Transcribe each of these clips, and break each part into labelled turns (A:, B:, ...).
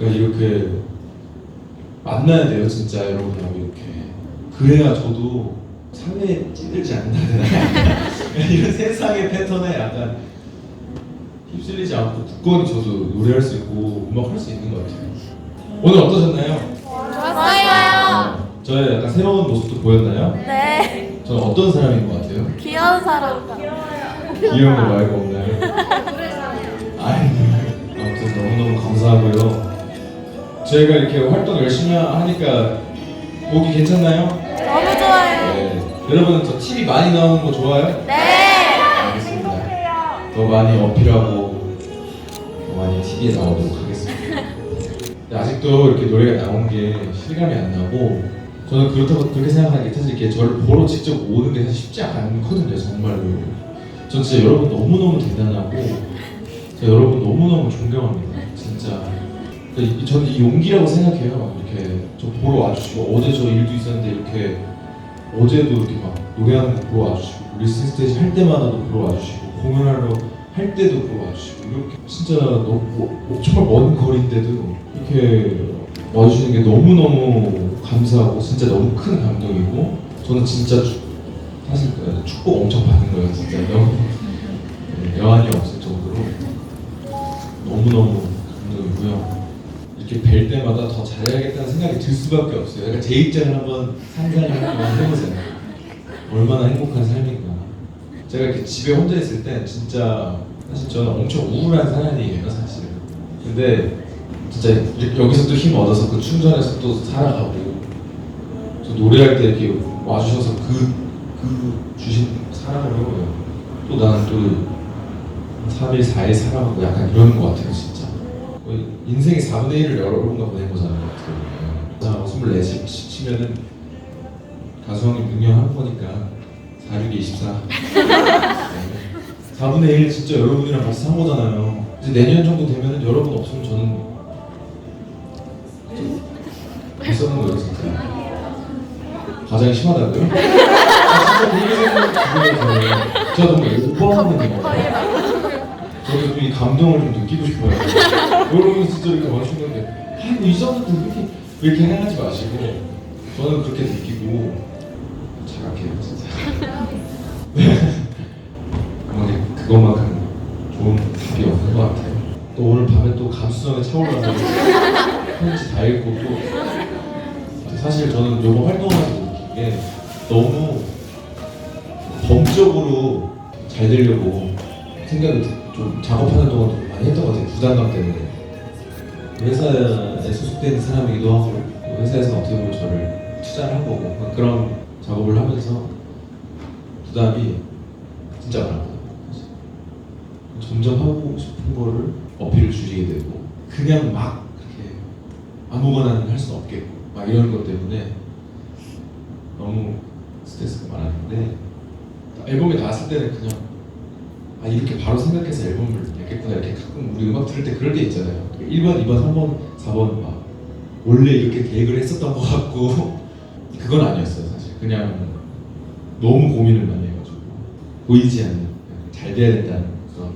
A: 그러니까 이렇게 만나야 돼요, 진짜 여러분하고 이렇게. 그래야 저도 삶에 찌들지 않는다. 이런 세상의 패턴에 약간 휩쓸리지 않고 굳건히 저도 노래할 수 있고 음악 할 수 있는 것 같아요. 오늘 어떠셨나요?
B: 좋았어요.
A: 저의 약간 새로운 모습도 보였나요?
B: 네.
A: 저는 어떤 사람인 것 같아요?
B: 귀여운 사람.
A: 귀여운 거 말고 없나요? 아이, 아무튼 너무너무 감사하고요. 저희가 이렇게 활동 열심히 하니까 보기 괜찮나요?
B: 너무 좋아요.
A: 네. 여러분은 저 TV 많이 나오는 거 좋아요?
B: 네.
A: 알겠습니다. 더 많이 어필하고 더 많이 TV에 나오도록 하겠습니다. 근데 아직도 이렇게 노래가 나온 게 실감이 안 나고 저는 그렇다고 그렇게 생각하는 게 사실 이렇게 저를 보러 직접 오는 게 사실 쉽지 않거든요 정말로. 전 진짜 여러분 너무너무 대단하고 제가 여러분 너무너무 존경합니다 진짜. 이- 저는 이 용기라고 생각해요. 이렇게 저 보러 와주시고 어제 저 일도 있었는데 이렇게 어제도 이렇게 막 노래하는 거 보러 와주시고 리스닝 스테이지 할 때마다도 보러 와주시고 공연하러 할 때도 보러 와주시고 이렇게 진짜 너무 뭐- 정말 먼 거리인데도 이렇게 와주시는 게 너무 너무 감사하고 진짜 너무 큰 감동이고 저는 진짜 축- 사실 그 축복 엄청 받은 거예요 진짜 네, 여한이 없을 정도로 너무 너무 감동이고요. 이렇게 뵐 때마다 더 잘해야겠다는 생각이 들 수밖에 없어요. 그러니까 제 입장을 한번 상상을 한번 해보세요. 얼마나 행복한 삶인가. 제가 이렇게 집에 혼자 있을 때 진짜 사실 저는 엄청 우울한 사람이에요, 사실. 근데 진짜 이- 여기서 또 힘 얻어서 그 충전해서 또 살아가고 저 노래할 때 이렇게 와주셔서 그, 그 주신 사랑으로 또 나는 또 3일, 4일 살아가고 약간 이런 것 같아요, 진짜. 인생의 4분의 1을 여러분과 보낸 거잖아요, 어떻게 보면. 24시 치면은 가수 형님 6년 한 거니까 4, 6, 24. 4분의 1 진짜 여러분이랑 같이 산 거잖아요. 이제 내년 정도 되면은 여러분 없으면 저는 못 사는 거예요, 진짜. 가장이 심하다고요? 아, 진짜 그렇게 생각하면 제가 너무 오버하는 거 같아요. 저도 좀이 감동을 좀 느끼고 싶어요. 여러분 진짜 이렇게 와주는데 아이고 이 정도 이렇게 이렇게 행하지 마시고 저는 그렇게 느끼고 잘할게요 진짜. 아무리 그것만큼 좋은 답이 없는 것 같아요. 또 오늘 밤에 또 감수성에 차올라서 편지 다 읽고 또 사실 저는 요거 활동하면서 느낀 게 너무 범적으로 잘 되려고 생각을 좀 작업하는 동안 좀 많이 했던 것 같아요 부담감 때문에 회사에 소속된 사람이기도 하고 또 회사에서 어떻게 보면 저를 투자를 한 거고 그런 작업을 하면서 부담이 진짜 많았거든요. 점점 하고 싶은 거를 어필을 줄이게 되고 그냥 막 그렇게 아무거나 할 수는 없겠고 막 이런 것 때문에 너무 스트레스가 많았는데 앨범이 나왔을 때는 그냥 아 이렇게 바로 생각해서 앨범을 냈겠구나 이렇게 가끔 우리 음악 들을 때 그럴 때 있잖아요 1번, 2번, 3번, 4번 막 원래 이렇게 계획을 했었던 것 같고 그건 아니었어요 사실 그냥 너무 고민을 많이 해가지고 보이지 않는 잘 돼야 된다는 그런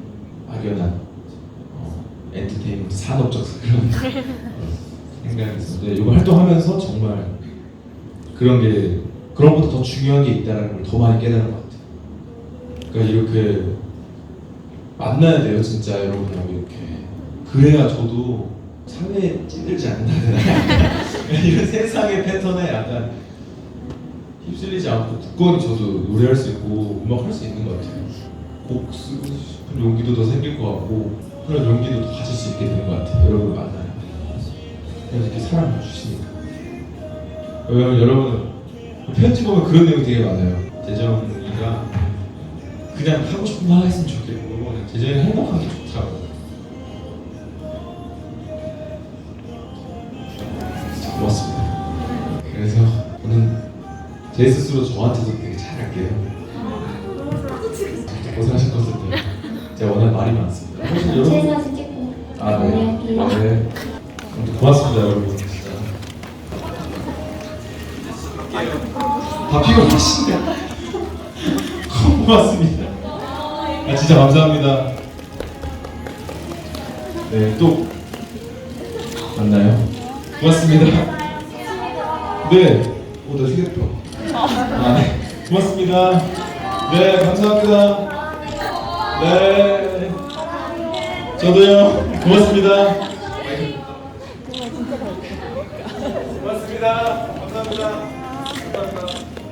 A: 막연한 어, 엔터테인먼트 산업적 그런 어, 생각이 있었는데 이거 활동하면서 정말 그런 게 그런 것보다 더 중요한 게 있다는 걸 더 많이 깨달은 것 같아요. 그러니까 이렇게 만나야 돼요, 진짜 여러분하고 이렇게. 그래야 저도 삶에 찌들지 않는다. 이런 세상의 패턴에 약간 휩쓸리지 않고 굳건히 저도 노래할 수 있고 음악 할 수 있는 것 같아요. 곡 쓰고 싶은 용기도 더 생길 것 같고 그런 용기도 더 가질 수 있게 되는 것 같아요. 여러분 만나요. 그래서 이렇게 사랑을 주시니까. 왜냐면 여러분 편지 보면 그런 내용이 되게 많아요. 재정이가 그냥 하고 싶은 말 했으면 좋겠고 그냥 재정이가 행복하기 좋다고. 고맙습니다. 그래서 저는 제 스스로 저한테도 되게 잘할게요. 것 같은데 제가 워낙 말이 많습니다. 사실
C: 제
A: 여러분
C: 사진 찍고
A: 아 네.
C: 마무리할게요.
A: 네. 아무튼 고맙습니다 여러분 진짜. 다 피곤하신가? 고맙습니다. 아 진짜 감사합니다. 네또 맞나요? 고맙습니다. 네. 오, 나 휴대폰. 아, 네. 고맙습니다. 네, 감사합니다. 네. 저도요. 고맙습니다. 고맙습니다. 감사합니다. 감사합니다.